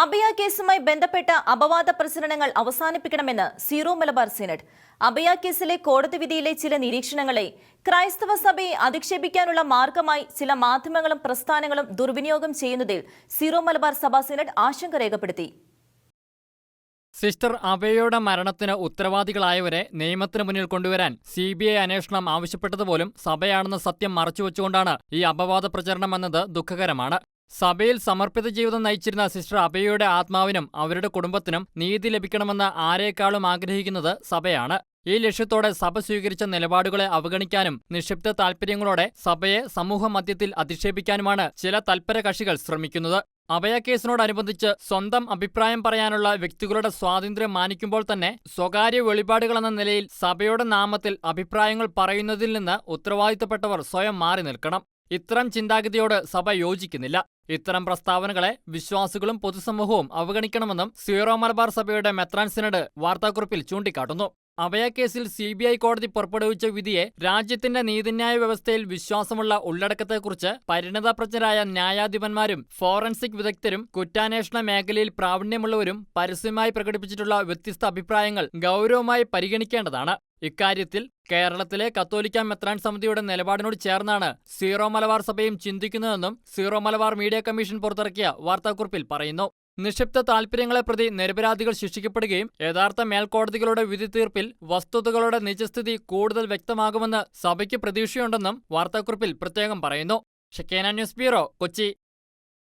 അഭയ കേസുമായി ബന്ധപ്പെട്ട അപവാദ പ്രസരണങ്ങൾ അവസാനിപ്പിക്കണമെന്ന് സീറോ മലബാർ സിനഡ്. അഭയ കേസിലെ കോടതി വിധിയിലെ ചില നിരീക്ഷണങ്ങളെ ക്രൈസ്തവ സഭയെ അധിക്ഷേപിക്കാനുള്ള മാർഗമായി ചില മാധ്യമങ്ങളും പ്രസ്ഥാനങ്ങളും ദുർവിനിയോഗം ചെയ്യുന്നതിൽ സീറോ മലബാർ സഭാ സിനഡ് ആശങ്ക രേഖപ്പെടുത്തി. സിസ്റ്റർ അഭയയുടെ മരണത്തിന് ഉത്തരവാദികളായവരെ നിയമത്തിന് മുന്നിൽ കൊണ്ടുവരാൻ സി ബി ഐ അന്വേഷണം ആവശ്യപ്പെട്ടതുപോലും സഭയാണെന്ന സത്യം മറച്ചുവെച്ചുകൊണ്ടാണ് ഈ അപവാദ പ്രചരണം എന്നത് ദുഃഖകരമാണ്. സഭയിൽ സമർപ്പിത ജീവിതം നയിച്ചിരുന്ന സിസ്റ്റർ അഭയയുടെ ആത്മാവിനും അവരുടെ കുടുംബത്തിനും നീതി ലഭിക്കണമെന്ന് ആരെക്കാളും ആഗ്രഹിക്കുന്നത് സഭയാണ്. ഈ ലക്ഷ്യത്തോടെ സഭ സ്വീകരിച്ച നിലപാടുകളെ അവഗണിക്കാനും നിക്ഷിപ്ത താൽപര്യങ്ങളോടെ സഭയെ സമൂഹ മധ്യത്തിൽ അധിക്ഷേപിക്കാനുമാണ് ചില തൽപര കക്ഷികൾ ശ്രമിക്കുന്നത്. അഭയക്കേസിനോടനുബന്ധിച്ച് സ്വന്തം അഭിപ്രായം പറയാനുള്ള വ്യക്തികളുടെ സ്വാതന്ത്ര്യം മാനിക്കുമ്പോൾ തന്നെ സ്വകാര്യ വെളിപാടുകളെന്ന നിലയിൽ സഭയുടെ നാമത്തിൽ അഭിപ്രായങ്ങൾ പറയുന്നതിൽ നിന്ന് ഉത്തരവാദിത്തപ്പെട്ടവർ സ്വയം മാറി നിൽക്കണം. ഇത്തരം ചിന്താഗതിയോട് സഭ യോജിക്കുന്നില്ല. ഇത്തരം പ്രസ്താവനകളെ വിശ്വാസികളും പൊതുസമൂഹവും അവഗണിക്കണമെന്നും സീറോ മലബാർ സഭയുടെ മെത്രാൻ സിനഡ് വാർത്താക്കുറിപ്പിൽ ചൂണ്ടിക്കാട്ടുന്നു. അഭയക്കേസിൽ സി ബി ഐ കോടതി പുറപ്പെടുവിച്ച വിധിയെ രാജ്യത്തിന്റെ നീതിന്യായ വ്യവസ്ഥയിൽ വിശ്വാസമുള്ള ഉള്ളടക്കത്തെക്കുറിച്ച് പരിണതപ്രജ്ഞരായ ന്യായാധിപന്മാരും ഫോറൻസിക് വിദഗ്ധരും കുറ്റാന്വേഷണ മേഖലയിൽ പ്രാവീണ്യമുള്ളവരും പരസ്യമായി പ്രകടിപ്പിച്ചിട്ടുള്ള വ്യത്യസ്ത അഭിപ്രായങ്ങൾ ഗൗരവമായി പരിഗണിക്കേണ്ടതാണ്. ഇക്കാര്യത്തിൽ കേരളത്തിലെ കത്തോലിക്ക മെത്രാൻ സമിതിയുടെ നിലപാടിനോട് ചേർന്നാണ് സീറോ മലബാർ സഭയും ചിന്തിക്കുന്നതെന്നും സീറോ മലബാർ മീഡിയ കമ്മീഷൻ പുറത്തിറക്കിയ വാർത്താക്കുറിപ്പിൽ പറയുന്നു. നിക്ഷിപ്ത താൽപര്യങ്ങളെ പ്രതി നിരപരാധികൾ ശിക്ഷിക്കപ്പെടുകയും യഥാർത്ഥ മേൽക്കോടതികളുടെ വിധി തീർപ്പിൽ വസ്തുതകളുടെ നിജസ്ഥിതി കൂടുതൽ വ്യക്തമാകുമെന്ന് സഭയ്ക്ക് പ്രതീക്ഷയുണ്ടെന്നും വാർത്താക്കുറിപ്പിൽ പ്രത്യേകം പറയുന്നു. Shekinah news bureau Kochi.